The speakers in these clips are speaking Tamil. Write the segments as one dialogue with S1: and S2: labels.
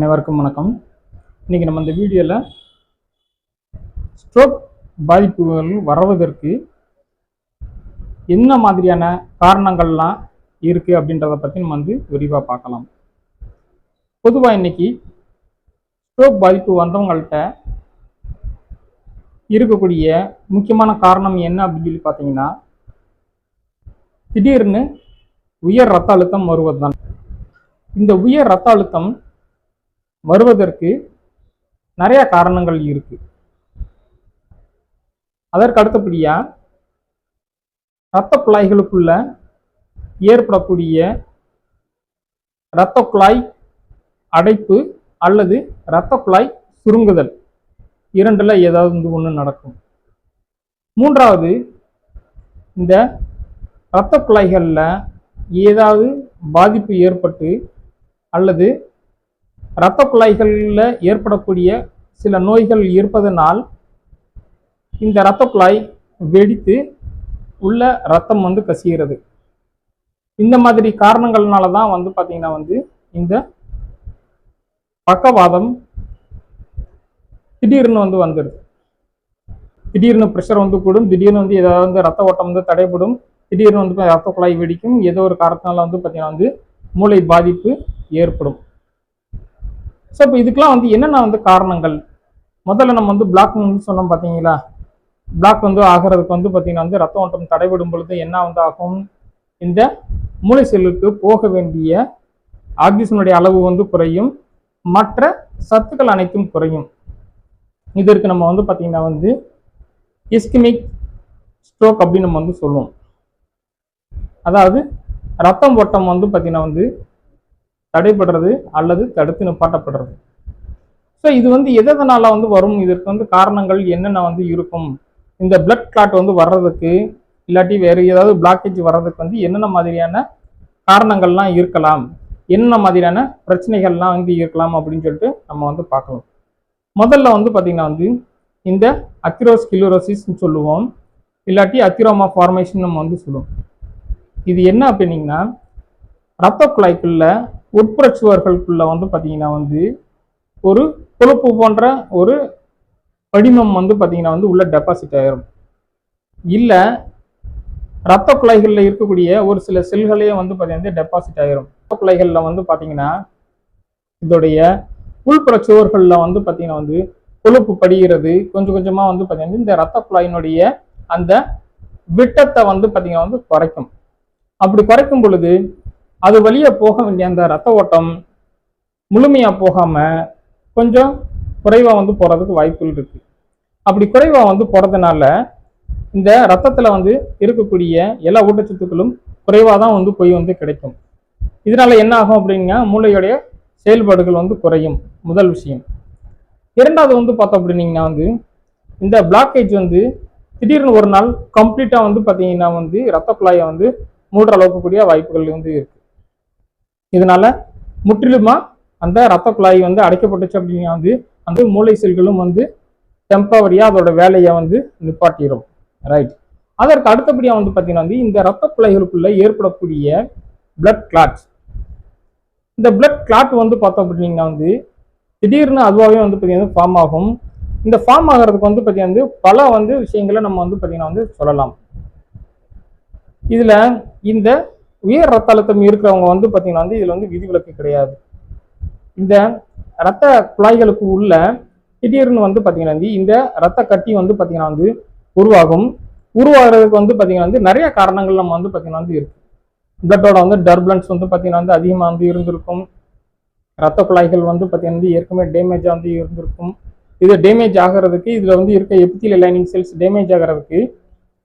S1: அனைவருக்கும் வணக்கம். இன்றைக்கி நம்ம இந்த வீடியோவில் ஸ்ட்ரோக் பாதிப்புகள் வருவதற்கு என்ன மாதிரியான காரணங்கள்லாம் இருக்குது அப்படின்றத பற்றி நம்ம வந்து விரிவாக பார்க்கலாம். பொதுவாக இன்னைக்கு ஸ்ட்ரோக் பாதிப்பு வந்தவங்கள்ட்ட இருக்கக்கூடிய முக்கியமான காரணம் என்ன அப்படின்னு சொல்லி பார்த்தீங்கன்னா திடீர்னு உயர் ரத்த அழுத்தம் வருவதுதான். இந்த உயர் ரத்த அழுத்தம் வருவதற்கு நிறைய காரணங்கள் இருக்கு. அதற்கு அடுத்தபடியா இரத்த குழாய்களுக்குள்ள ஏற்படக்கூடிய இரத்த குழாய் அடைப்பு அல்லது இரத்த குழாய் சுருங்குதல். இரண்டுல ஏதாவது வந்து ஒன்று நடக்கும். மூன்றாவது இந்த இரத்த குழாய்களில் ஏதாவது பாதிப்பு ஏற்பட்டு அல்லது இரத்த குழாய்களில் ஏற்படக்கூடிய சில நோய்கள் இருப்பதனால் இந்த இரத்த குழாய் வெடித்து உள்ள ரத்தம் வந்து கசிகிறது. இந்த மாதிரி காரணங்கள்னால தான் வந்து பார்த்தீங்கன்னா வந்து இந்த பக்கவாதம் திடீர்னு வந்து வந்துடுது திடீர்னு ப்ரெஷர் வந்து கூடும் திடீர்னு வந்து ஏதாவது வந்து ரத்த ஓட்டம் வந்து தடைபடும் திடீர்னு வந்து ரத்த குழாய் வெடிக்கும் ஏதோ ஒரு காரணத்தினால வந்து பார்த்தீங்கன்னா வந்து மூளை பாதிப்பு ஏற்படும். ஸோ இப்போ இதுக்கெல்லாம் வந்து என்னென்ன வந்து காரணங்கள்? முதல்ல நம்ம வந்து பிளாக் வந்து சொன்னோம் பார்த்தீங்களா? பிளாக் வந்து ஆகிறதுக்கு வந்து பார்த்தீங்கன்னா வந்து ரத்த ஓட்டம் தடைபடும் பொழுது என்ன வந்து ஆகும்? இந்த மூளை செல்லுக்கு போக வேண்டிய ஆக்சிஜனுடைய அளவு வந்து குறையும். மற்ற சத்துக்கள் அனைத்தும் குறையும். இதற்கு நம்ம வந்து பார்த்தீங்கன்னா வந்து இஸ்கிமிக் ஸ்ட்ரோக் அப்படின்னு நம்ம வந்து சொல்லுவோம். அதாவது ரத்தம் ஓட்டம் வந்து பார்த்தீங்கன்னா வந்து தடைபடுறது அல்லது தடுத்து நிப்பாட்டப்படுறது. ஸோ இது வந்து எதனால வந்து வரும்? இதற்கு வந்து காரணங்கள் என்னென்ன வந்து இருக்கும்? இந்த பிளட் கிளாட் வந்து வர்றதுக்கு இல்லாட்டி வேறு ஏதாவது பிளாக்கேஜ் வர்றதுக்கு வந்து என்னென்ன மாதிரியான காரணங்கள்லாம் இருக்கலாம்? என்னென்ன மாதிரியான பிரச்சனைகள்லாம் வந்து இருக்கலாம் அப்படின்னு சொல்லிட்டு நம்ம வந்து பார்க்கலாம். முதல்ல வந்து பார்த்திங்கன்னா வந்து இந்த அத்திரோஸ் கிலோரோசிஸ்ன்னு சொல்லுவோம். இல்லாட்டி அத்திரோமா ஃபார்மேஷன் நம்ம வந்து சொல்லுவோம். இது என்ன அப்படின்னீங்கன்னா ரத்த குழாய்க்குள்ள உட்புற சுவர்களுக்குள்ள வந்து பார்த்தீங்கன்னா வந்து ஒரு கொழுப்பு போன்ற ஒரு படிமம் வந்து பார்த்தீங்கன்னா வந்து உள்ள டெபாசிட் ஆயிரும். இல்லை ரத்த குழாய்களில் இருக்கக்கூடிய ஒரு சில செல்களே வந்து பார்த்தீங்கன்னா டெபாசிட் ஆயிரும். ரத்த குழாய்களில் வந்து பார்த்தீங்கன்னா இதோடைய உள்புற சுவர்களில் வந்து பார்த்தீங்கன்னா வந்து கொழுப்பு படிகிறது. கொஞ்சம் கொஞ்சமாக வந்து பார்த்தீங்கன்னா இந்த ரத்த குழாயினுடைய அந்த விட்டத்தை வந்து பார்த்தீங்கன்னா வந்து குறைக்கும். அப்படி குறைக்கும் பொழுது அது வழியாக போக வேண்டிய அந்த ரத்த ஓட்டம் முழுமையாக போகாம கொஞ்சம் குறைவாக வந்து போகிறதுக்கு வாய்ப்புகள் இருக்கு. அப்படி குறைவாக வந்து போகிறதுனால இந்த ரத்தத்தில் வந்து இருக்கக்கூடிய எல்லா ஊட்டச்சத்துக்களும் குறைவாக தான் வந்து போய் வந்து கிடைக்கும். இதனால என்ன ஆகும் அப்படின்னா மூளையுடைய செயல்பாடுகள் வந்து குறையும். முதல் விஷயம். இரண்டாவது வந்து பார்த்தோம் அப்படின்னீங்கன்னா வந்து இந்த பிளாக்கேஜ் வந்து திடீர்னு ஒரு நாள் கம்ப்ளீட்டாக வந்து பார்த்தீங்கன்னா வந்து ரத்த குழாயை வந்து மூடுற அளவுக்கு கூடிய வாய்ப்புகள் வந்து இருக்கு. இதனால முற்றிலுமா அந்த ரத்த குழாய் வந்து அடைக்கப்பட்டுச்சு அப்படின்னா வந்து அந்த மூளை செல்களும் வந்து டெம்பரவரியாக அதோட வேலையை வந்து நிப்பாட்டிடும் ரைட் அதற்கு அடுத்தபடியாக வந்து பார்த்தீங்கன்னா வந்து இந்த ரத்த குழாய்களுக்குள்ள ஏற்படக்கூடிய பிளட் கிளாட்ஸ் இந்த பிளட் கிளாட் வந்து பார்த்தோம் அப்படின்னா வந்து திடீர்னு அதுவாகவே வந்து பார்த்தீங்கன்னா ஃபார்ம் ஆகும். இந்த ஃபார்ம் ஆகிறதுக்கு வந்து பார்த்தீங்கன்னா வந்து பல வந்து விஷயங்களை நம்ம வந்து பார்த்தீங்கன்னா வந்து சொல்லலாம். இதில் இந்த உயர் ரத்த அழுத்தம் இருக்கிறவங்க வந்து பார்த்தீங்கன்னா வந்து இதில் வந்து விதிவிலக்கு கிடையாது. இந்த ரத்த குழாய்களுக்கு உள்ள திடீர்னு வந்து பார்த்தீங்கன்னா வந்து இந்த ரத்த கட்டி வந்து பார்த்தீங்கன்னா வந்து உருவாகும். உருவாகிறதுக்கு வந்து பார்த்தீங்கன்னா வந்து நிறைய காரணங்கள் நம்ம வந்து பார்த்தீங்கன்னா வந்து இருக்கு. பிளட்டோட வந்து டர்புலன்ஸ் வந்து பார்த்தீங்கன்னா வந்து அதிகமாக வந்து இருந்திருக்கும். ரத்த குழாய்கள் வந்து பார்த்தீங்கன்னா வந்து ஏற்கனவே டேமேஜாக வந்து இருந்திருக்கும். இது டேமேஜ் ஆகிறதுக்கு இதில் வந்து இருக்க எபித்தியல் லைனிங் செல்ஸ் டேமேஜ் ஆகிறதுக்கு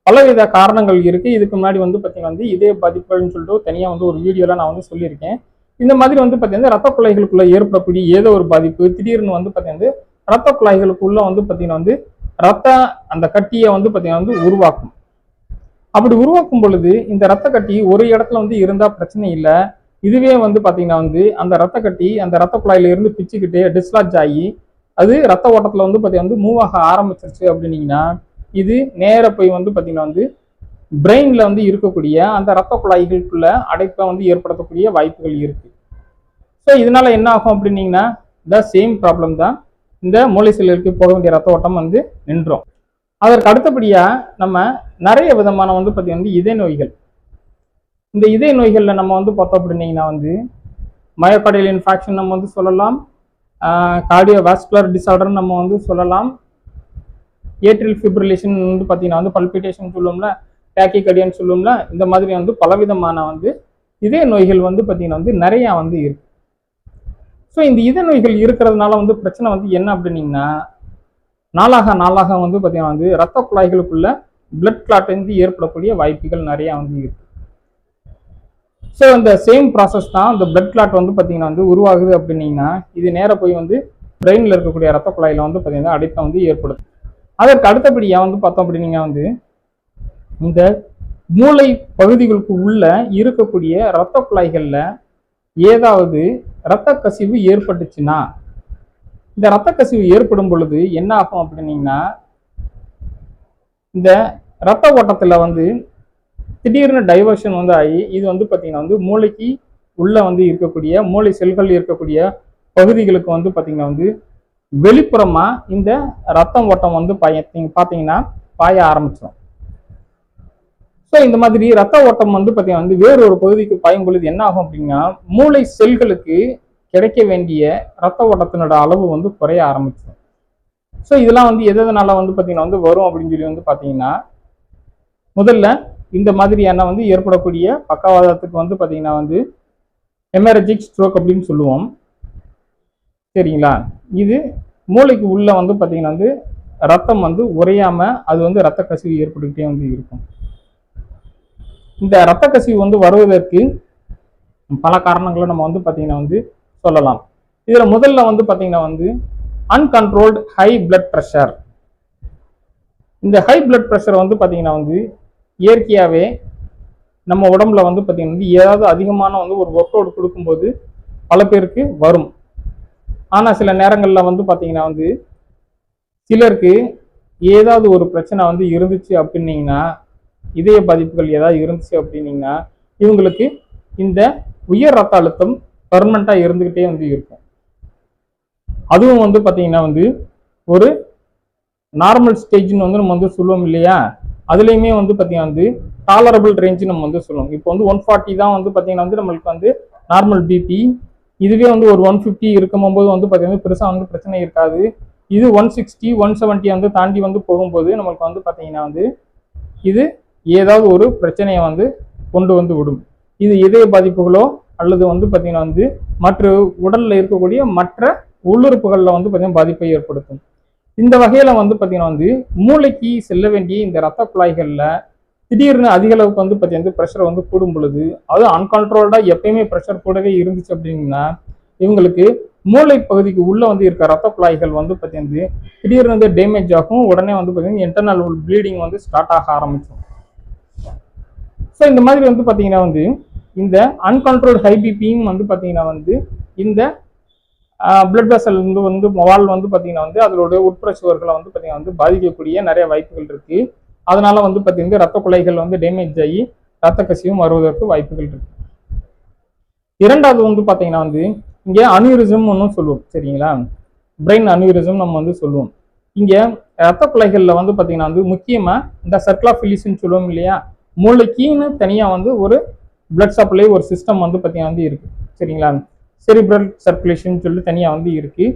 S1: பலவித காரணங்கள் இருக்குது இதுக்கு முன்னாடி வந்து பார்த்தீங்கன்னா வந்து இதே பாதிப்புகள்னு சொல்லிட்டு தனியாக வந்து ஒரு வீடியோவில் நான் வந்து சொல்லியிருக்கேன். இந்த மாதிரி வந்து பார்த்தீங்கன்னா ரத்த குழாய்களுக்குள்ளே ஏற்படக்கூடிய ஏதோ ஒரு பாதிப்பு திடீர்னு வந்து பார்த்தீங்கன்னா ரத்த குழாய்களுக்குள்ள வந்து பார்த்தீங்கன்னா வந்து ரத்த அந்த கட்டியை வந்து பார்த்தீங்கன்னா வந்து உருவாக்கும். அப்படி உருவாக்கும் பொழுது இந்த ரத்த கட்டி ஒரு இடத்துல வந்து இருந்தால் பிரச்சனை இல்லை. இதுவே வந்து பார்த்தீங்கன்னா வந்து அந்த ரத்த கட்டி அந்த ரத்த குழாயில இருந்து பிச்சுக்கிட்டு டிஸ்லாஜ் ஆகி அது ரத்த ஓட்டத்தில் வந்து பார்த்தீங்கன்னா வந்து மூவ் ஆக ஆரம்பிச்சிருச்சு அப்படின்னீங்கன்னா இது நேர போய் வந்து பார்த்தீங்கன்னா வந்து பிரெயின்ல வந்து இருக்கக்கூடிய அந்த ரத்த குழாய்களுக்குள்ள அடைப்பை வந்து ஏற்படுத்தக்கூடிய வாய்ப்புகள் இருக்கு. ஸோ இதனால என்ன ஆகும் அப்படின்னீங்கன்னா த சேம் ப்ராப்ளம் தான் இந்த மூளை செல்லுக்கு போக வேண்டிய ரத்த ஓட்டம் வந்து நின்றோம். அதற்கு அடுத்தபடியாக நம்ம நிறைய விதமான வந்து பார்த்தீங்கன்னா வந்து இதய நோய்கள். இந்த இதய நோய்களில் நம்ம வந்து பார்த்தோம் அப்படின்னீங்கன்னா வந்து மயோகார்டியல் இன்ஃபாக்ஷன் நம்ம வந்து சொல்லலாம் கார்டியோ வாஸ்குலர் டிசார்டர் நம்ம வந்து சொல்லலாம் ஏட்ரியல் ஃபிப்ரிலேஷன் வந்து பார்த்தீங்கன்னா வந்து பல்பிட்டேஷன் சொல்லுவோம்ல டேக்கிகடியான்னு சொல்லுவோம்ல இந்த மாதிரி வந்து பலவிதமான வந்து இதய நோய்கள் வந்து பார்த்தீங்கன்னா வந்து நிறையா வந்து இருக்கு. ஸோ இந்த இதய நோய்கள் இருக்கிறதுனால வந்து பிரச்சனை வந்து என்ன அப்படின்னீங்கன்னா நாளாக நாளாக வந்து பார்த்தீங்கன்னா வந்து ரத்த குழாய்களுக்குள்ள பிளட் கிளாட் வந்து ஏற்படக்கூடிய வாய்ப்புகள் நிறையா வந்து இருக்கு. ஸோ இந்த சேம் ப்ராசஸ் தான் இந்த பிளட் கிளாட் வந்து பார்த்தீங்கன்னா வந்து உருவாகுது அப்படின்னீங்கன்னா இது நேராக போய் வந்து பிரெயினில் இருக்கக்கூடிய ரத்த குழாயில் வந்து பார்த்தீங்கன்னா அடைப்பை வந்து ஏற்படுத்தும். அதற்கு அடுத்தபடியாக வந்து பார்த்தோம் அப்படின்னீங்கன்னா வந்து இந்த மூளை பகுதிகளுக்கு உள்ள இருக்கக்கூடிய இரத்த குழாய்களில் ஏதாவது இரத்த கசிவு ஏற்பட்டுச்சுன்னா இந்த இரத்த கசிவு ஏற்படும் பொழுது என்ன ஆகும் அப்படின்னீங்கன்னா இந்த இரத்த ஓட்டத்தில் வந்து திடீர்னு டைவர்ஷன் வந்து ஆகி இது வந்து பார்த்திங்கன்னா வந்து மூளைக்கு உள்ளே வந்து இருக்கக்கூடிய மூளை செல்கள் இருக்கக்கூடிய பகுதிகளுக்கு வந்து பார்த்திங்கன்னா வந்து வெளிப்புறமா இந்த ரத்தம் ஓட்டம் வந்து பாய பார்த்தீங்கன்னா பாய ஆரம்பிச்சிடும் ஸோ இந்த மாதிரி ரத்த ஓட்டம் வந்து பார்த்தீங்கன்னா வந்து வேறு ஒரு பகுதிக்கு பாயும் பொழுது என்ன ஆகும் அப்படின்னா மூளை செல்களுக்கு கிடைக்க வேண்டிய ரத்த ஓட்டத்தினோட அளவு வந்து குறைய ஆரம்பிச்சிடும் ஸோ இதெல்லாம் வந்து எது எதனால வந்து பார்த்தீங்கன்னா வந்து வரும் அப்படின்னு சொல்லி வந்து பார்த்தீங்கன்னா முதல்ல இந்த மாதிரியான வந்து ஏற்படக்கூடிய பக்கவாதத்துக்கு வந்து பார்த்தீங்கன்னா வந்து ஹெமரஜிக் ஸ்ட்ரோக் அப்படின்னு சொல்லுவோம். சரிங்களா? இது மூளைக்கு உள்ளே வந்து பார்த்தீங்கன்னா வந்து ரத்தம் வந்து உறையாமல் அது வந்து ரத்த கசிவு ஏற்பட்டுக்கிட்டே வந்து இருக்கும். இந்த ரத்த கசிவு வந்து வருவதற்கு பல காரணங்களை நம்ம வந்து பார்த்தீங்கன்னா வந்து சொல்லலாம். இதில் முதல்ல வந்து பார்த்தீங்கன்னா வந்து அன்கண்ட்ரோல்டு ஹை பிளட் ப்ரெஷர் இந்த ஹை பிளட் ப்ரெஷர் வந்து பார்த்தீங்கன்னா வந்து இயற்கையாகவே நம்ம உடம்புல வந்து பார்த்தீங்கன்னா வந்து ஏதாவது அதிகமான வந்து ஒரு ஒர்க் அவுட் கொடுக்கும்போது பல பேருக்கு வரும். ஆனால் சில நேரங்களில் வந்து பார்த்தீங்கன்னா வந்து சிலருக்கு ஏதாவது ஒரு பிரச்சனை வந்து இருந்துச்சு அப்படின்னீங்கன்னா இதய பாதிப்புகள் ஏதாவது இருந்துச்சு அப்படின்னீங்கன்னா இவங்களுக்கு இந்த உயர் ரத்த அழுத்தம் பர்மனண்ட்டாக இருந்துக்கிட்டே வந்து இருக்கும். அதுவும் வந்து பார்த்தீங்கன்னா வந்து ஒரு நார்மல் ஸ்டேஜ்னு வந்து நம்ம வந்து சொல்லுவோம் இல்லையா? அதுலேயுமே வந்து பார்த்தீங்கன்னா வந்து டாலரபிள் ரேஞ்சு நம்ம வந்து சொல்லுவோம். இப்போ வந்து ஒன் ஃபார்ட்டி தான் வந்து பார்த்தீங்கன்னா வந்து நம்மளுக்கு வந்து நார்மல் பிபி இதுவே வந்து ஒரு ஒன் ஃபிஃப்டி இருக்கும்போது வந்து பார்த்தீங்கன்னா பெருசாக வந்து பிரச்சனை இருக்காது. இது ஒன் சிக்ஸ்டி ஒன் செவன்ட்டி வந்து தாண்டி வந்து போகும்போது நம்மளுக்கு வந்து பார்த்தீங்கன்னா வந்து இது ஏதாவது ஒரு பிரச்சனையை வந்து கொண்டு வந்து விடும். இது இதய பாதிப்புகளோ அல்லது வந்து பார்த்தீங்கன்னா வந்து மற்ற உடலில் இருக்கக்கூடிய மற்ற உள்ளுறுப்புகளில் வந்து பார்த்தீங்கன்னா பாதிப்பை ஏற்படுத்தும். இந்த வகையில் வந்து பார்த்தீங்கன்னா வந்து மூளைக்கு செல்ல வேண்டிய இந்த ரத்த குழாய்களில் திடீர்னு அதிக அளவுக்கு வந்து பார்த்தீங்கன்னா ப்ரெஷர் வந்து கூடும் பொழுது அதுவும் அன்கண்ட்ரோல்டாக எப்பயுமே ப்ரெஷர் கூடவே இருந்துச்சு அப்படின்னா இவங்களுக்கு மூளை பகுதிக்கு உள்ளே வந்து இருக்க ரத்த குழாய்கள் வந்து பார்த்தீங்கன்னா திடீர்னு வந்து டேமேஜ் ஆகும். உடனே வந்து பார்த்தீங்கன்னா இன்டர்னல் ப்ளீடிங் வந்து ஸ்டார்ட் ஆக ஆரம்பிக்கும் ஸோ இந்த மாதிரி வந்து பார்த்தீங்கன்னா வந்து இந்த அன்கண்ட்ரோல் ஹை பிபியும் வந்து பார்த்தீங்கன்னா வந்து இந்த பிளட் வெசல் வந்து வந்து வால் வந்து பார்த்தீங்கன்னா வந்து அதோடைய உட்புற சுவர்களை வந்து பார்த்தீங்கன்னா வந்து பாதிக்கக்கூடிய நிறைய வாய்ப்புகள் இருக்குது அதனால வந்து பார்த்தீங்கன்னா ரத்த குழாய்கள் வந்து டேமேஜ் ஆகி ரத்த கசிவும் வருவதற்கு வாய்ப்புகள் இருக்கு. இரண்டாவது வந்து பார்த்தீங்கன்னா வந்து இங்கே அனியூரிசம் ஒன்றும் சொல்லுவோம் சரிங்களா? பிரெயின் அனியூரிசம் நம்ம வந்து சொல்லுவோம். இங்கே ரத்த குழாய்களில் வந்து பார்த்தீங்கன்னா வந்து முக்கியமாக இந்த சர்க்லாஃபிலிஸ்ன்னு சொல்லுவோம் இல்லையா? மூளைக்குன்னு தனியாக வந்து ஒரு பிளட் சப்ளை ஒரு சிஸ்டம் வந்து பார்த்தீங்கன்னா வந்து இருக்கு சரிங்களா? செரிப்ரல் சர்க்குலேஷன் சொல்லி தனியாக வந்து இருக்குது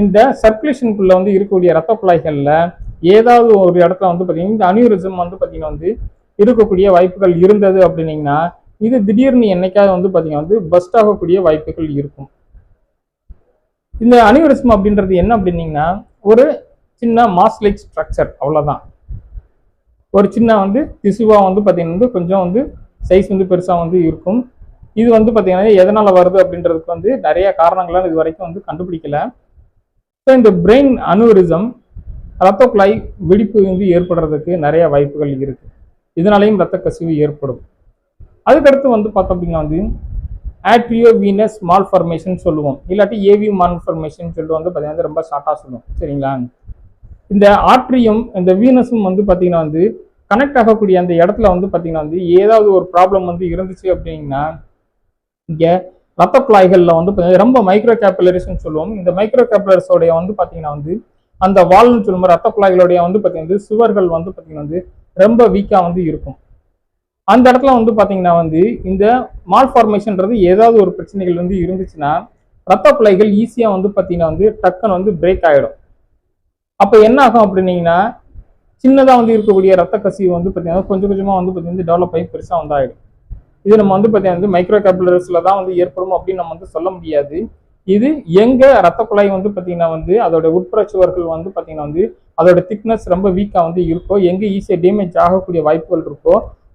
S1: இந்த சர்க்குலேஷனுக்குள்ளே வந்து இருக்கக்கூடிய ரத்த குழாய்களில் ஏதாவது ஒரு இடத்துல வந்து பார்த்தீங்கன்னா இந்த அனியூரிசம் வந்து பார்த்தீங்கன்னா வந்து இருக்கக்கூடிய வாய்ப்புகள் இருந்தது அப்படின்னீங்கன்னா இது திடீர்னு என்னைக்காவது வந்து பார்த்தீங்கன்னா வந்து பஸ்ட் ஆகக்கூடிய வாய்ப்புகள் இருக்கும். இந்த அனியூரிசம் அப்படின்றது என்ன அப்படின்னீங்கன்னா ஒரு சின்ன மாஸ் லைக் ஸ்ட்ரக்சர் அவ்வளோதான் ஒரு சின்ன வந்து திசுவாக வந்து பார்த்தீங்கன்னா வந்து கொஞ்சம் வந்து சைஸ் வந்து பெருசாக வந்து இருக்கும். இது வந்து பார்த்தீங்கன்னா எதனால் வருது அப்படின்றதுக்கு வந்து நிறைய காரணங்களால் இது வரைக்கும் வந்து கண்டுபிடிக்கல. ஸோ இந்த பிரெயின் அனுரிசம் ரத்த குழாய் வெடிப்பு வந்து ஏற்படுறதுக்கு நிறைய வாய்ப்புகள் இருக்குது இதனாலையும் ரத்த கசிவு ஏற்படும். அதுக்கடுத்து வந்து பார்த்தோம் அப்படின்னா வந்து ஆட்ரியோ வீனஸ் மால் ஃபார்மேஷன் சொல்லுவோம். இல்லாட்டி ஏவி மால்ஃபர்மேஷன் சொல்லிட்டு வந்து பார்த்தீங்கன்னா ரொம்ப ஷார்ட்டாக சொல்லுவோம். சரிங்களா? இந்த ஆட்ரியும் இந்த வீனஸும் வந்து பார்த்தீங்கன்னா வந்து கனெக்ட் ஆகக்கூடிய அந்த இடத்துல வந்து பார்த்தீங்கன்னா வந்து ஏதாவது ஒரு ப்ராப்ளம் வந்து இருந்துச்சு அப்படின்னா இங்கே ரத்த குழாய்களில் வந்து பார்த்தீங்கன்னா ரொம்ப மைக்ரோ கேபிலரிஸ்ன்னு சொல்லுவோம். இந்த மைக்ரோ கேபிலரிஸோடைய வந்து பார்த்தீங்கன்னா வந்து அந்த வால்னு சொல்லும்போது ரத்த குழாய்களுடைய வந்து பார்த்தீங்கன்னா சுவர்கள் வந்து பார்த்தீங்கன்னா வந்து ரொம்ப வீக்காக வந்து இருக்கும். அந்த இடத்துல வந்து பார்த்தீங்கன்னா வந்து இந்த மால் ஃபார்மேஷன்றது ஏதாவது ஒரு பிரச்சனைகள் வந்து இருந்துச்சுன்னா ரத்த குழாய்கள் ஈஸியாக வந்து பார்த்தீங்கன்னா வந்து டக்குன்னு வந்து பிரேக் ஆகிடும் அப்போ என்ன ஆகும் அப்படின்னீங்கன்னா சின்னதாக வந்து இருக்கக்கூடிய ரத்த கசிவு வந்து பார்த்தீங்கன்னா கொஞ்சம் கொஞ்சமாக வந்து பார்த்தீங்கன்னா டெவலப் ஆகி பெருசாக வந்து ஆகிடும் இது நம்ம வந்து பார்த்தீங்கன்னா வந்து மைக்ரோ கேபிலரிஸில் தான் வந்து ஏற்படும் அப்படின்னு நம்ம வந்து சொல்ல முடியாது. இது எங்க ரத்த குழாய் வந்து பார்த்தீங்கன்னா வந்து அதோட உட்புற சுவர்கள் வந்து பார்த்தீங்கன்னா வந்து அதோட திக்னஸ் ரொம்ப வீக்காக வந்து இருக்கோ எங்க ஈஸியாக டேமேஜ் ஆகக்கூடிய வாய்ப்புகள் இருக்கோ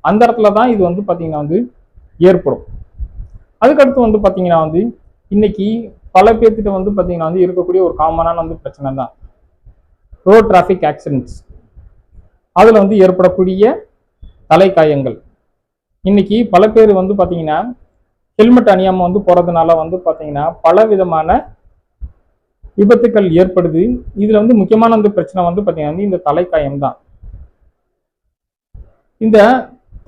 S1: அந்த இடத்துல தான் இது வந்து பார்த்தீங்கன்னா வந்து ஏற்படும். அதுக்கடுத்து வந்து பார்த்தீங்கன்னா வந்து இன்னைக்கு பல பேர்த்திட்ட வந்து பார்த்தீங்கன்னா வந்து இருக்கக்கூடிய ஒரு காமனான வந்து பிரச்சனை தான். ரோட் டிராஃபிக் ஆக்சிடென்ட்ஸ் அதில் வந்து ஏற்படக்கூடிய தலைக்காயங்கள். இன்னைக்கு பல பேர் வந்து பார்த்தீங்கன்னா ஹெல்மெட் அணியாமல் வந்து போகிறதுனால வந்து பார்த்தீங்கன்னா பல விதமான விபத்துக்கள் ஏற்படுது. இதில் வந்து முக்கியமான வந்து பிரச்சனை வந்து பார்த்தீங்கன்னா வந்து இந்த தலைக்காயம் தான். இந்த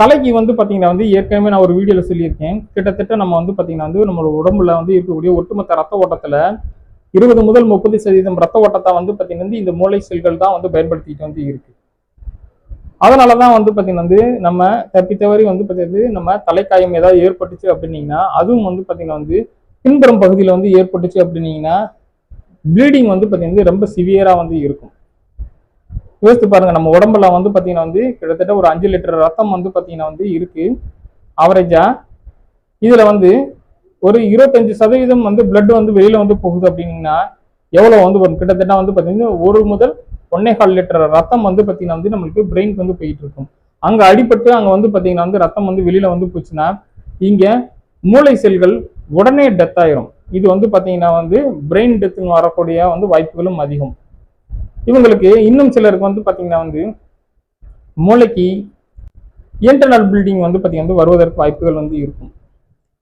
S1: தலைக்கு வந்து பார்த்தீங்கன்னா வந்து ஏற்கனவே நான் ஒரு வீடியோவில் சொல்லியிருக்கேன். கிட்டத்தட்ட நம்ம வந்து பார்த்தீங்கன்னா வந்து நம்மளோட உடம்புல வந்து இருக்கக்கூடிய ஒட்டுமொத்த ரத்த ஓட்டத்தில் இருபது முதல் முப்பது சதவீதம் ரத்த ஓட்டத்தை வந்து பார்த்தீங்கன்னா வந்து இந்த மூளை செல்கள் தான் வந்து பயன்படுத்திட்டு வந்து இருக்கு. அதனால தான் வந்து பார்த்தீங்கன்னா வந்து நம்ம தப்பி வந்து பார்த்தீங்கன்னா நம்ம தலைக்காயம் ஏதாவது ஏற்பட்டுச்சு அப்படின்னீங்கன்னா அதுவும் வந்து பார்த்தீங்கன்னா வந்து பின்புறம் பகுதியில் வந்து ஏற்பட்டுச்சு அப்படின்னீங்கன்னா ப்ளீடிங் வந்து பார்த்தீங்கன்னா ரொம்ப சிவியராக வந்து இருக்கும். யோசித்து பாருங்க நம்ம உடம்புல வந்து பார்த்தீங்கன்னா வந்து கிட்டத்தட்ட ஒரு அஞ்சு லிட்டர் ரத்தம் வந்து பார்த்தீங்கன்னா வந்து இருக்கு. ஆவரேஜா இதுல வந்து ஒரு இருபத்தஞ்சு சதவீதம் வந்து பிளட் வந்து வெளியில வந்து போகுது அப்படின்னா எவ்வளோ வந்து வரும்? கிட்டத்தட்ட வந்து பார்த்தீங்கன்னா ஒரு முதல் ஒன்னே கால் லிட்டர் ரத்தம் வந்து பார்த்தீங்கன்னா வந்து நம்மளுக்கு பிரெயினுக்கு வந்து போயிட்டு இருக்கும் அங்கே அடிபட்டு அங்கே வந்து பார்த்தீங்கன்னா வந்து ரத்தம் வந்து வெளியில் வந்து போச்சுன்னா இங்கே மூளை செல்கள் உடனே டெத் ஆயிரும். இது வந்து பார்த்தீங்கன்னா வந்து பிரெயின் டெத்துன்னு வரக்கூடிய வந்து வாய்ப்புகளும் அதிகம். இவங்களுக்கு இன்னும் சிலருக்கு வந்து பார்த்தீங்கன்னா வந்து மூளைக்கு இன்டர்னல் பில்டிங் வந்து பார்த்தீங்கன்னா வந்து வருவதற்கு வாய்ப்புகள் வந்து இருக்கும்.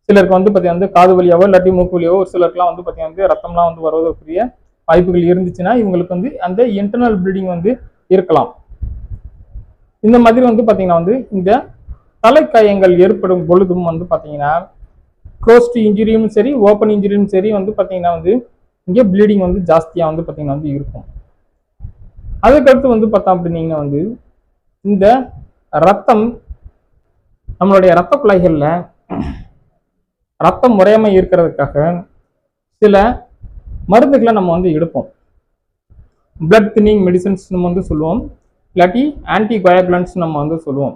S1: சிலருக்கு வந்து பார்த்தீங்கன்னா வந்து காது வழியாவோ இல்லாட்டி மூக்கு வழியாவோ ஒரு சிலருக்குலாம் வந்து பார்த்தீங்கன்னா வந்து ரத்தம்லாம் வந்து வருவதற்குரிய வாய்ப்புகள் இருந்துச்சுன்னா இவங்களுக்கு வந்து அந்த இன்டர்னல் ப்ளீடிங் வந்து இருக்கலாம். இந்த மாதிரி வந்து பார்த்தீங்கன்னா வந்து இந்த தலைக்காயங்கள் ஏற்படும் பொழுதும் வந்து பார்த்தீங்கன்னா க்ளோஸ்டு இன்ஜுரியும் சரி ஓப்பன் இன்ஜுரியும் சரி வந்து பார்த்தீங்கன்னா வந்து இங்கே ப்ளீடிங் வந்து ஜாஸ்தியாக வந்து பார்த்தீங்கன்னா வந்து இருக்கும். அதுக்கடுத்து வந்து பார்த்தோம் அப்படின்னீங்கன்னா வந்து இந்த ரத்தம் நம்மளுடைய ரத்த குழாய்களில் ரத்தம் முறையாமல் இருக்கிறதுக்காக சில மருந்துகளை நம்ம வந்து எடுப்போம். பிளட் தின்னிங் மெடிசன்ஸ் நம்ம வந்து சொல்லுவோம். இல்லாட்டி ஆன்டி நம்ம வந்து சொல்லுவோம்.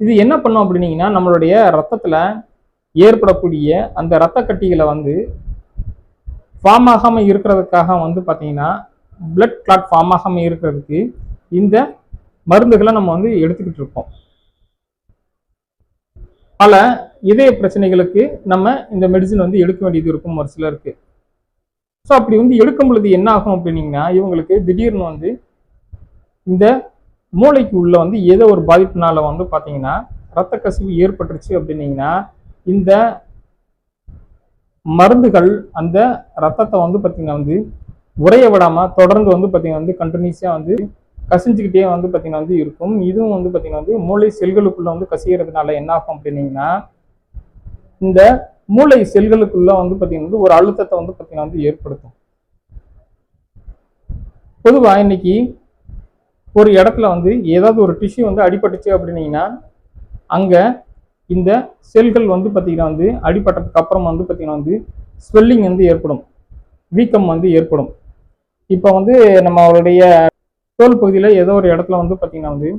S1: இது என்ன பண்ணும் அப்படின்னீங்கன்னா நம்மளுடைய ரத்தத்தில் ஏற்படக்கூடிய அந்த ரத்த கட்டிகளை வந்து ஃபார்ம் ஆகாமல் இருக்கிறதுக்காக வந்து பார்த்தீங்கன்னா பிளட் கிளாட் ஃபார்ம் ஆகாமல் இருக்கிறதுக்கு இந்த மருந்துகளை நம்ம வந்து எடுத்துக்கிட்டு இருக்கோம். பல இதய பிரச்சனைகளுக்கு நம்ம இந்த மெடிசன் வந்து எடுக்க வேண்டியது இருக்கும் ஒரு சிலருக்கு. ஸோ அப்படி வந்து எடுக்கும் பொழுது என்ன ஆகும் அப்படின்னீங்கன்னா இவங்களுக்கு திடீர்னு வந்து இந்த மூளைக்கு உள்ள வந்து ஏதோ ஒரு பாதிப்புனால வந்து பார்த்தீங்கன்னா ரத்த கசிவு ஏற்பட்டுருச்சு அப்படின்னீங்கன்னா இந்த மருந்துகள் அந்த ரத்தத்தை வந்து பார்த்தீங்கன்னா வந்து உரைய விடாமல் தொடர்ந்து வந்து பார்த்தீங்கன்னா வந்து கண்டினியூஸாக வந்து கசிஞ்சுக்கிட்டே வந்து பார்த்தீங்கன்னா வந்து இருக்கும். இதுவும் வந்து பார்த்தீங்கன்னா வந்து மூளை செல்களுக்குள்ளே வந்து கசியறதுனால என்ன ஆகும் அப்படின்னீங்கன்னா இந்த மூளை செல்களுக்குள்ள வந்து பார்த்தீங்கன்னா வந்து ஒரு அழுத்தத்தை வந்து பார்த்தீங்கன்னா வந்து ஏற்படுத்தும். பொதுவாக இன்னைக்கு ஒரு இடத்துல வந்து ஏதாவது ஒரு டிஷ்யூ வந்து அடிபட்டுச்சு அப்படின்னீங்கன்னா அங்கே இந்த செல்கள் வந்து பார்த்தீங்கன்னா வந்து அடிபட்டதுக்கு அப்புறம் வந்து பார்த்தீங்கன்னா வந்து ஸ்வெல்லிங் வந்து ஏற்படும். வீக்கம் வந்து ஏற்படும். இப்போ வந்து நம்மளுடைய தோல் பகுதியில் ஏதோ ஒரு இடத்துல வந்து பார்த்தீங்கன்னா வந்து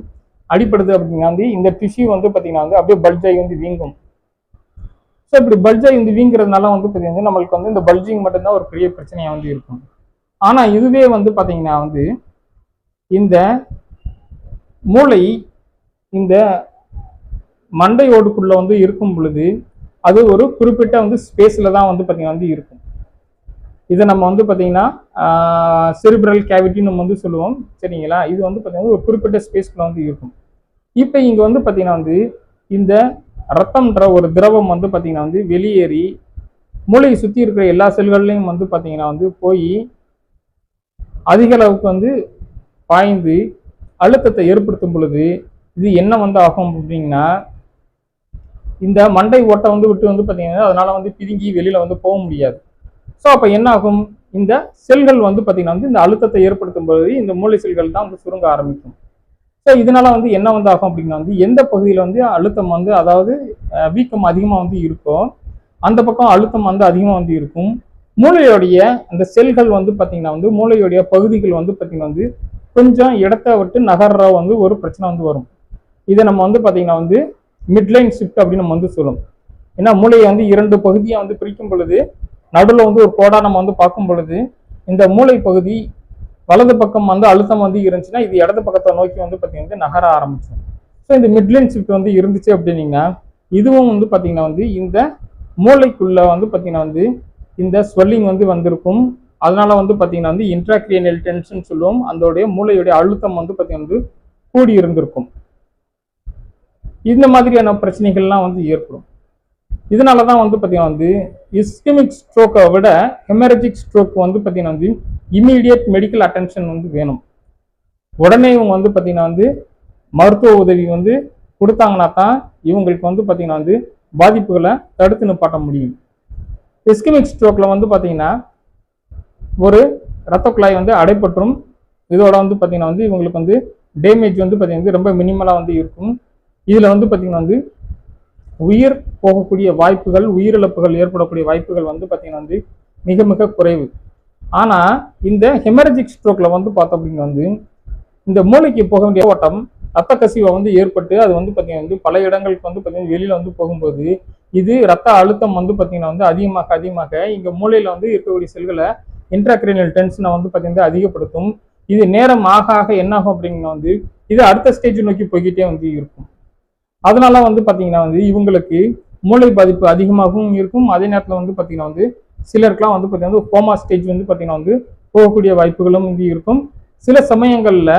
S1: அடிப்படுது அப்படின்னா வந்து இந்த டிஷ்யூ வந்து பார்த்தீங்கன்னா வந்து அப்படியே பல்ஜாகி வந்து வீங்கும். ஸோ இப்படி பல்ஜா இந்த வீங்கிறதுனால வந்து பார்த்தீங்கன்னா நம்மளுக்கு வந்து இந்த பல்ஜிங் மட்டும்தான் ஒரு பெரிய பிரச்சனையாக வந்து இருக்கும். ஆனால் இதுவே வந்து பார்த்தீங்கன்னா வந்து இந்த மூளை இந்த மண்டையோடுக்குள்ளே வந்து இருக்கும் பொழுது அது ஒரு குறிப்பிட்ட வந்து ஸ்பேஸில் தான் வந்து பார்த்தீங்கன்னா வந்து இருக்கும். இதை நம்ம வந்து பார்த்தீங்கன்னா செரிப்ரல் கேவிட்டின்னு நம்ம வந்து சொல்லுவோம். சரிங்களா? இது வந்து பார்த்தீங்கன்னா ஒரு குறிப்பிட்ட ஸ்பேஸ்க்குள்ள வந்து இருக்கும். இப்போ இங்கே வந்து பார்த்தீங்கன்னா வந்து இந்த ரத்தம்ன்ற ஒரு திரவம் வந்து பார்த்திங்கன்னா வந்து வெளியேறி மூளையை சுற்றி இருக்கிற எல்லா செல்கள்லையும் வந்து பார்த்தீங்கன்னா வந்து போய் அதிக அளவுக்கு வந்து பாய்ந்து அழுத்தத்தை ஏற்படுத்தும் பொழுது இது என்ன வந்து ஆகும் அப்படின்னா இந்த மண்டை ஓட்டை வந்து விட்டு வந்து பார்த்திங்கன்னா அதனால் வந்து பிதுங்கி வெளியில் வந்து போக முடியாது. ஸோ அப்போ என்ன ஆகும்? இந்த செல்கள் வந்து பார்த்திங்கன்னா வந்து இந்த அழுத்தத்தை ஏற்படுத்தும் பொழுது இந்த மூளை செல்கள் தான் வந்து சுருங்க ஆரம்பிக்கும். ஸோ இதனால வந்து என்ன வந்து ஆகும் அப்படின்னா வந்து எந்த பகுதியில் வந்து அழுத்தம் வந்து அதாவது வீக்கம் அதிகமாக வந்து இருக்கோ அந்த பக்கம் அழுத்தம் வந்து அதிகமாக வந்து இருக்கும். மூளையோடைய அந்த செல்கள் வந்து பார்த்தீங்கன்னா வந்து மூளையோடைய பகுதிகள் வந்து பார்த்தீங்கன்னா வந்து கொஞ்சம் இடத்த விட்டு நகர்ற வந்து ஒரு பிரச்சனை வந்து வரும். இதை நம்ம வந்து பார்த்தீங்கன்னா வந்து மிட்லைன் ஷிஃப்ட் அப்படின்னு நம்ம வந்து சொல்லும். ஏன்னா மூளையை வந்து இரண்டு பகுதியை வந்து பிரிக்கும் பொழுது நடுவில் வந்து ஒரு கோடா நம்ம வந்து பார்க்கும் பொழுது இந்த மூளை பகுதி வலது பக்கம் வந்து அழுத்தம் வந்து இருந்துச்சுன்னா இது இடது பக்கத்தை நோக்கி வந்து பார்த்தீங்கன்னா நகர ஆரம்பிச்சிடும் ஸோ இந்த மிட்லைன் ஷிஃப்ட் வந்து இருந்துச்சு அப்படின்னீங்கன்னா இதுவும் வந்து பார்த்தீங்கன்னா வந்து இந்த மூளைக்குள்ளே வந்து பார்த்தீங்கன்னா வந்து இந்த ஸ்வெல்லிங் வந்து வந்திருக்கும். அதனால வந்து பார்த்தீங்கன்னா வந்து இன்ட்ராக்ரியனல் டென்ஷன் சொல்லுவோம். அதோடைய மூளையுடைய அழுத்தம் வந்து பார்த்தீங்கன்னா வந்து கூடி இருந்திருக்கும். இந்த மாதிரியான பிரச்சனைகள்லாம் வந்து ஏற்படும். இதனால தான் வந்து பார்த்தீங்கன்னா வந்து இஸ்கெமிக் ஸ்ட்ரோக்கை விட ஹெமரஜிக் ஸ்ட்ரோக் வந்து பார்த்தீங்கன்னா வந்து இமீடியட் மெடிக்கல் அட்டென்ஷன் வந்து வேணும். உடனே இவங்க வந்து பார்த்தீங்கன்னா வந்து மருத்துவ உதவி வந்து கொடுத்தாங்கன்னா தான் இவங்களுக்கு வந்து பார்த்தீங்கன்னா வந்து பாதிப்புகளை தடுத்து நிப்பாட்ட முடியும். இஸ்கெமிக் ஸ்ட்ரோக்கில் வந்து பார்த்தீங்கன்னா ஒரு ரத்த குழாய் வந்து அடைப்பற்றும் இதோட வந்து பார்த்தீங்கன்னா வந்து இவங்களுக்கு வந்து டேமேஜ் வந்து பார்த்தீங்கன்னா வந்து ரொம்ப மினிமலாக வந்து இருக்கும். இதில் வந்து பார்த்தீங்கன்னா வந்து உயிர் போகக்கூடிய வாய்ப்புகள் உயிரிழப்புகள் ஏற்படக்கூடிய வாய்ப்புகள் வந்து பார்த்தீங்கன்னா வந்து மிக மிக குறைவு. ஆனால் இந்த ஹெமரஜிக் ஸ்ட்ரோக்கில் வந்து பார்த்தோம் அப்படின்னா வந்து இந்த மூளைக்கு போக வேண்டிய ஓட்டம் ரத்த கசிவை வந்து ஏற்பட்டு அது வந்து பார்த்தீங்கன்னா வந்து பல இடங்களுக்கு வந்து பார்த்தீங்கன்னா வெளியில் வந்து போகும்போது இது ரத்த அழுத்தம் வந்து பார்த்தீங்கன்னா வந்து அதிகமாக அதிகமாக இங்கே மூளையில் வந்து இருக்கக்கூடிய செல்களை இன்ட்ராக்ரினல் டென்ஷனை வந்து பார்த்தீங்கன்னா அதிகப்படுத்தும். இது நேரம் ஆக ஆக என்ன ஆகும் அப்படிங்கன்னா வந்து இது அடுத்த ஸ்டேஜ் நோக்கி போய்கிட்டே வந்து இருக்கும். அதனால வந்து பார்த்தீங்கன்னா வந்து இவங்களுக்கு மூளை பாதிப்பு அதிகமாகவும் இருக்கும். அதே நேரத்தில் வந்து பார்த்தீங்கன்னா வந்து சிலருக்குலாம் வந்து பார்த்தீங்கன்னா கோமா ஸ்டேஜ் வந்து பார்த்தீங்கன்னா வந்து போகக்கூடிய வாய்ப்புகளும் வந்து இருக்கும். சில சமயங்களில்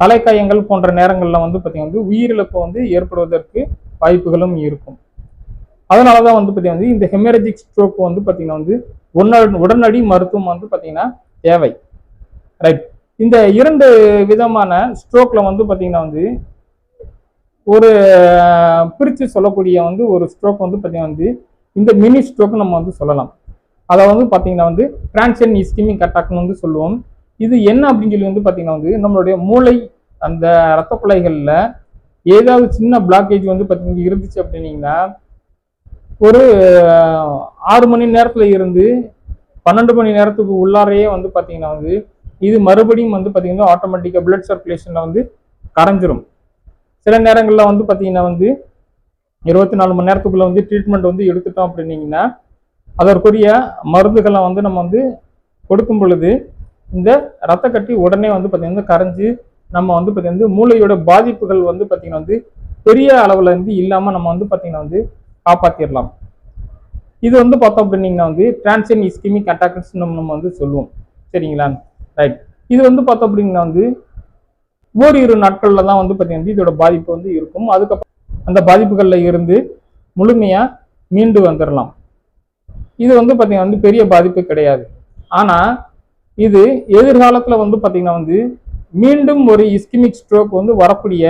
S1: தலைக்காயங்கள் போன்ற நேரங்களில் வந்து பார்த்தீங்கன்னா வந்து உயிரிழப்பு வந்து ஏற்படுவதற்கு வாய்ப்புகளும் இருக்கும். அதனால தான் வந்து பார்த்தீங்கன்னா வந்து இந்த ஹெமரஜிக் ஸ்ட்ரோக் வந்து பார்த்தீங்கன்னா வந்து உடனடி மருத்துவம் வந்து பார்த்தீங்கன்னா தேவை. ரைட் இந்த இரண்டு விதமான ஸ்ட்ரோக்கில் வந்து பார்த்தீங்கன்னா வந்து ஒரு பிரித்து சொல்லக்கூடிய வந்து ஒரு ஸ்ட்ரோக் வந்து பார்த்தீங்கன்னா வந்து இந்த மினி ஸ்ட்ரோக் நம்ம வந்து சொல்லலாம். அதை வந்து பார்த்தீங்கன்னா வந்து டிரான்சன் இஸ்கிமிங் அட்டாக்னு வந்து சொல்லுவோம். இது என்ன அப்படின்னு சொல்லி வந்து பார்த்தீங்கன்னா வந்து நம்மளுடைய மூளை அந்த ரத்த குழாய்களில் ஏதாவது சின்ன பிளாக்கேஜ் வந்து பார்த்தீங்கன்னா இருந்துச்சு அப்படின்னீங்கன்னா ஒரு ஆறு மணி நேரத்தில் இருந்து பன்னெண்டு மணி நேரத்துக்கு உள்ளாரையே வந்து பார்த்தீங்கன்னா வந்து இது மறுபடியும் வந்து பார்த்தீங்கன்னா ஆட்டோமேட்டிக்காக பிளட் சர்க்குலேஷனில் வந்து கரைஞ்சிரும். சில நேரங்களில் வந்து பார்த்தீங்கன்னா வந்து இருபத்தி நாலு மணி நேரத்துக்குள்ளே வந்து ட்ரீட்மெண்ட் வந்து எடுத்துட்டோம் அப்படின்னீங்கன்னா அதற்குரிய மருந்துகளை வந்து நம்ம வந்து கொடுக்கும் பொழுது இந்த ரத்த கட்டி உடனே வந்து பார்த்தீங்கன்னா கரைஞ்சி நம்ம வந்து பார்த்தீங்கன்னா மூளையோட பாதிப்புகள் வந்து பார்த்தீங்கன்னா வந்து பெரிய அளவில் வந்து இல்லாமல் நம்ம வந்து பார்த்தீங்கன்னா வந்து காப்பாற்றிடலாம் இது வந்து பார்த்தோம் அப்படின்னீங்கன்னா வந்து டிரான்சன் இஸ்கிமிக் அட்டாக்ஸ் நம்ம நம்ம வந்து சொல்லுவோம். சரிங்களா? ரைட் இது வந்து பார்த்தோம் அப்படின்னா வந்து ஓரிரு நாட்கள்ல தான் வந்து பார்த்தீங்கன்னா இதோட பாதிப்பு வந்து இருக்கும். அதுக்கப்புறம் அந்த பாதிப்புகளில் இருந்து முழுமையாக மீண்டு வந்துடலாம் இது வந்து பார்த்தீங்கன்னா வந்து பெரிய பாதிப்பு கிடையாது. ஆனால் இது எதிர்காலத்தில் வந்து பார்த்தீங்கன்னா வந்து மீண்டும் ஒரு இஸ்கிமிக் ஸ்ட்ரோக் வந்து வரக்கூடிய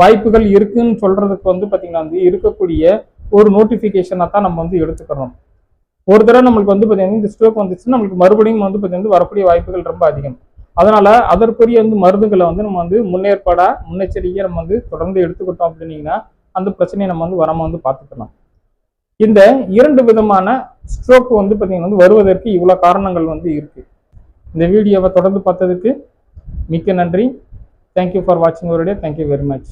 S1: வாய்ப்புகள் இருக்குன்னு சொல்றதுக்கு வந்து பார்த்தீங்கன்னா வந்து இருக்கக்கூடிய ஒரு நோட்டிஃபிகேஷனாக தான் நம்ம வந்து எடுத்துக்கிறோம் ஒரு தடவை நம்மளுக்கு வந்து பார்த்தீங்கன்னா இந்த ஸ்ட்ரோக் வந்துச்சுன்னா நம்மளுக்கு மறுபடியும் வந்து பார்த்தீங்கன்னா வரக்கூடிய வாய்ப்புகள் ரொம்ப அதிகம். அதனால அதற்குரிய வந்து மருந்துகளை வந்து நம்ம வந்து முன்னேற்பாடா முன்னெச்சரிக்கையை நம்ம வந்து தொடர்ந்து எடுத்துக்கிட்டோம் அப்படின்னீங்கன்னா அந்த பிரச்சனையை நம்ம வந்து வராமல் வந்து பார்த்துக்கலாம். இந்த இரண்டு விதமான ஸ்ட்ரோக் வந்து பார்த்தீங்கன்னா வந்து வருவதற்கு இவ்வளோ காரணங்கள் வந்து இருக்கு. இந்த வீடியோவை தொடர்ந்து பார்த்ததுக்கு மிக்க நன்றி. தேங்க்யூ ஃபார் வாட்சிங் ஒரு டே தேங்க்யூ வெரி மச்